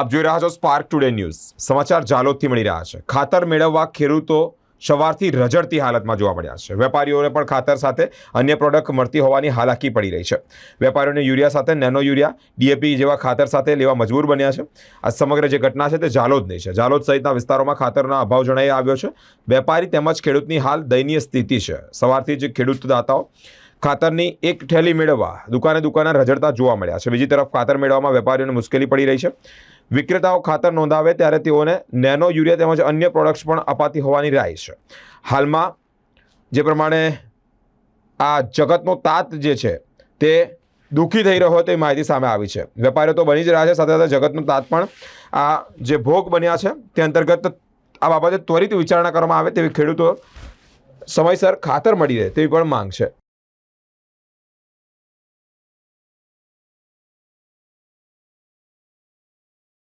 આપ જોઈ રહ્યા છો સ્પાર્ક ટુડે ન્યૂઝ સમાચાર જાલોદથી મળી રહ્યા છે. ખાતર મેળવવા ખેડૂતો સવારથી રજડતી હાલતમાં જોવા મળ્યા છે. વેપારીઓને પણ ખાતર સાથે અન્ય પ્રોડક્ટ મળતી હોવાની હાલાકી પડી રહી છે. વેપારીઓને યુરિયા સાથે નેનો યુરિયા, ડીએપી જેવા ખાતર સાથે લેવા મજબૂર બન્યા છે. આ સમગ્ર જે ઘટના છે તે જાલોદની છે. જાલોદ સહિતના વિસ્તારોમાં ખાતરના અભાવ જણાઈ આવ્યો છે. વેપારી તેમજ ખેડૂતની હાલ દયનીય સ્થિતિ છે. સવારથી જ ખેડૂતદાતાઓ ખાતરની એક ઠેલી મેળવવા દુકાને દુકાને રજડતા જોવા મળ્યા છે. બીજી તરફ ખાતર મેળવવામાં વેપારીઓને મુશ્કેલી પડી રહી છે. વિક્રેતાઓ ખાતર નોંધાવે ત્યારે તેઓને નેનો યુરિયા તેમજ અન્ય પ્રોડક્ટ્સ પણ અપાતી હોવાની રાય છે. હાલમાં જે પ્રમાણે આ જગતનો તાત જે છે તે દુઃખી થઈ રહ્યો હોય તેવી માહિતી સામે આવી છે. વેપારીઓ તો બની જ રહ્યા છે, સાથે સાથે જગતનો તાત પણ આ જે ભોગ બન્યા છે તે અંતર્ગત આ બાબતે ત્વરિત વિચારણા કરવામાં આવે તેવી ખેડૂતો સમયસર ખાતર મળી રહે તેવી પણ માંગ છે.